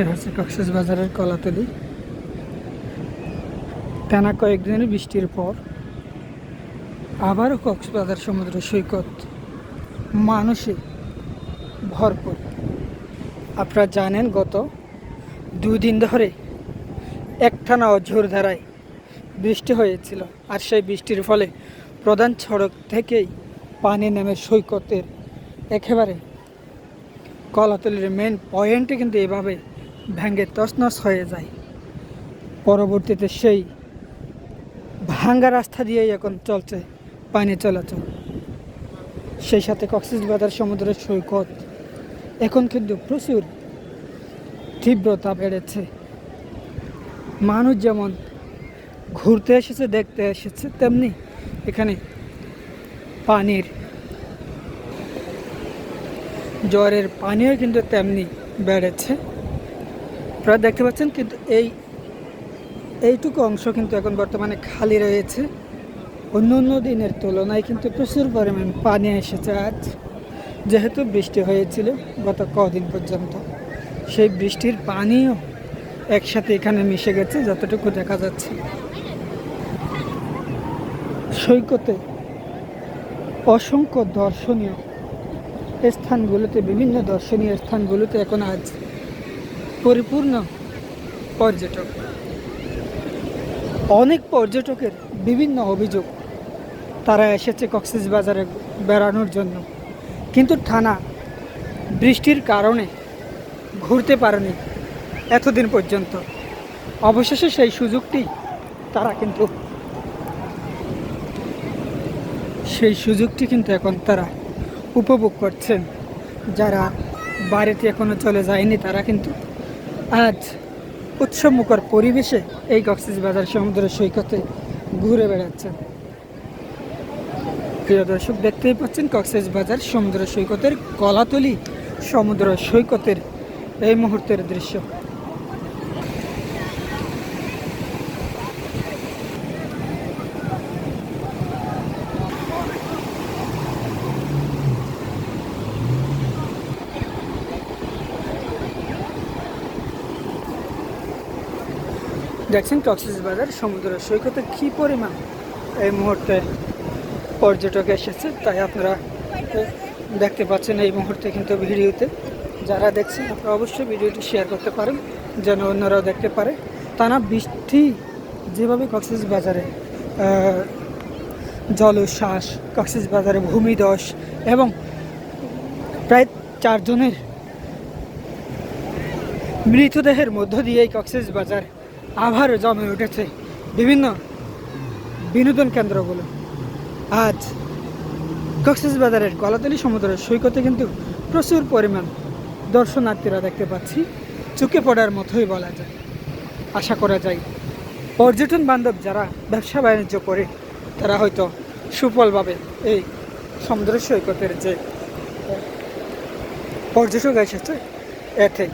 এ হচ্ছে কক্সেস বাজারের কলাতলি। টানা কয়েকদিনের বৃষ্টির পর আবারও কক্সবাজার সমুদ্র সৈকত মানুষে ভরপুর আপনারা জানেন, গত দুই দিন ধরে একটানা ঝোর ধারায় বৃষ্টি হয়েছিল আর সেই বৃষ্টির ফলে প্রধান সড়ক থেকেই পানি নেমে সৈকতের একেবারে কলাতলির মেন পয়েন্টে কিন্তু এভাবে ভেঙে তছনছ হয়ে যায়। পরবর্তীতে সেই ভাঙ্গা রাস্তা দিয়েই এখন চলছে পানি চলাচল। সেই সাথে কক্সবাজার সমুদ্রের সৈকত। এখন কিন্তু প্রচুর তীব্রতা বেড়েছে। মানুষ যেমন ঘুরতে এসেছে, দেখতে এসেছে, তেমনি এখানে পানির জ্বরের পানিও কিন্তু তেমনি বেড়েছে। আপনারা দেখতে পাচ্ছেন কিন্তু এই, এইটুকু অংশ কিন্তু এখন বর্তমানে খালি রয়েছে। অন্য অন্য দিনের তুলনায় কিন্তু প্রচুর পরিমাণ পানি এসেছে আজ। যেহেতু বৃষ্টি হয়েছিল গত কদিন পর্যন্ত, সেই বৃষ্টির পানিও একসাথে এখানে মিশে গেছে যতটুকু দেখা যাচ্ছে। সৈকতে অসংখ্য দর্শনীয় স্থানগুলোতে, বিভিন্ন দর্শনীয় স্থানগুলোতে এখন আজ পরিপূর্ণ পর্যটক। অনেক পর্যটকের বিভিন্ন অভিযোগ। তারা এসেছে কক্সবাজারে বেড়ানোর জন্য। কিন্তু থানা বৃষ্টির কারণে ঘুরতে পারেনি এতদিন পর্যন্ত। অবশেষে সেই সুযোগটি তারা কিন্তু সেই সুযোগটি কিন্তু এখন তারা উপভোগ করছেন। যারা বাড়িতে এখনও চলে যায়নি তারা কিন্তু আজ উৎসবমুখর পরিবেশে এই কক্সবাজার সমুদ্র সৈকতে ঘুরে বেড়াচ্ছেন। প্রিয় দর্শক, দেখতেই পাচ্ছেন কক্সবাজার সমুদ্র সৈকতের কলাতলি সমুদ্র সৈকতের এই মুহূর্তের দৃশ্য। দেখছেন কক্সবাজার সমুদ্র সৈকতে কী পরিমাণ এই মুহূর্তে পর্যটক এসেছে তাই আপনারা দেখতে পাচ্ছেন এই মুহূর্তে কিন্তু ভিডিওতে। যারা দেখছেন আপনারা অবশ্যই ভিডিওটি শেয়ার করতে পারেন যেন অন্যরাও দেখতে পারে। টানা বৃষ্টি যেভাবে কক্সবাজারে আহ, জলোচ্ছ্বাস কক্সবাজারে ভূমিধস এবং প্রায় চারজনের মৃতদেহের মধ্য দিয়ে এই কক্সবাজার আবার জমে উঠেছে বিভিন্ন বিনোদন কেন্দ্রগুলো। আজ কক্সবাজারের গলাতলি সমুদ্রের সৈকতে কিন্তু প্রচুর পরিমাণ দর্শনার্থীরা দেখতে পাচ্ছি। চুকে পড়ার মতোই বলা যায়। আশা করা যায় পর্যটন বান্ধব যারা ব্যবসা বাণিজ্য করে, তারা হয়তো সুফলভাবে এই সমুদ্র সৈকতের যে পর্যটক এসেছে, এতে